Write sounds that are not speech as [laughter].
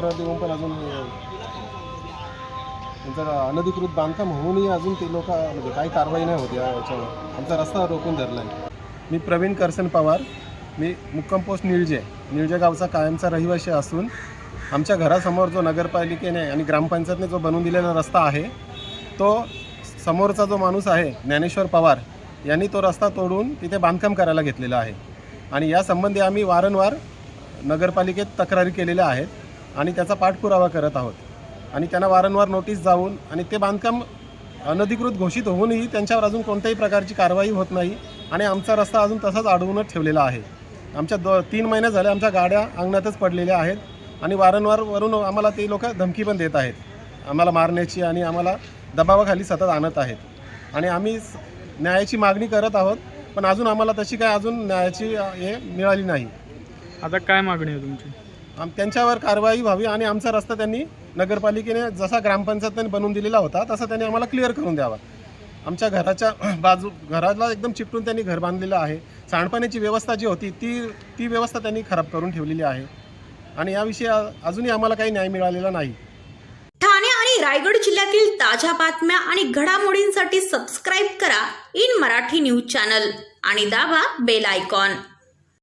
तक्रार देऊन पण अजून त्यांचा त्यांचं अनधिकृत बांधकाम होऊनही अजून ते लोक म्हणजे काही कारवाई नाही होती याच्यावर. आमचा रस्ता रोखून धरला आहे मी प्रवीण करसन पवार. मी मुक्कम पोस्ट निळजे निळजे गावचा कायमचा रहिवासी असून आमच्या घरासमोर जो नगरपालिकेने आणि ग्रामपंचायतने जो बनवून दिलेला रस्ता आहे तो समोरचा जो माणूस आहे ज्ञानेश्वर पवार यांनी तो रस्ता तोडून तिथे बांधकाम करायला घेतलेला आहे. आणि या संबंधी आम्ही वारंवार नगरपालिकेत तक्रारी केलेल्या आहेत. आणि त्याचा पाठपुरावा करत आहोत. आणि त्यांना वारंवार नोटीस जाऊन आणि ते बांधकाम अनधिकृत घोषित होऊनही त्यांच्यावर अजून कोणत्याही प्रकारची कारवाई होत नाही आणि आमचा रस्ता अजून तसाच अडवूनच ठेवलेला आहे. आमच्या दो तीन महिने झाले आमच्या गाड्या अंगणातच पडलेल्या आहेत आणि वारंवार वरून आम्हाला ते लोक धमकी पण देत आहेत. आम्हाला मारण्याची आणि आम्हाला दबावाखाली सतत आणत आहेत. आणि आम्ही न्यायाची मागणी करत आहोत पण अजून आम्हाला तशी काय अजून न्यायाची हे मिळाली नाही. आता काय मागणी आहे तुमची? आम त्यांच्यावर कारवाई व्हावी आणि आमचा रस्ता त्यांनी नगरपालिकेने जसा ग्रामपंचायतने बनवून दिलेला होता तसा त्यांनी आम्हाला क्लिअर करून द्यावा. आमच्या घराच्या [clears throat] बाजू घराला एकदम चिपटून त्यांनी घर बांधलेलं आहे. सांडपाण्याची व्यवस्था जी होती ती ती व्यवस्था त्यांनी खराब करून ठेवलेली आहे. आणि याविषयी अजूनही आम्हाला काही न्याय मिळालेला नाही. ठाणे आणि रायगड जिल्ह्यातील ताज्या बातम्या आणि घडामोडींसाठी सबस्क्राईब करा इन मराठी न्यूज चॅनल आणि दाबा बेल आयकॉन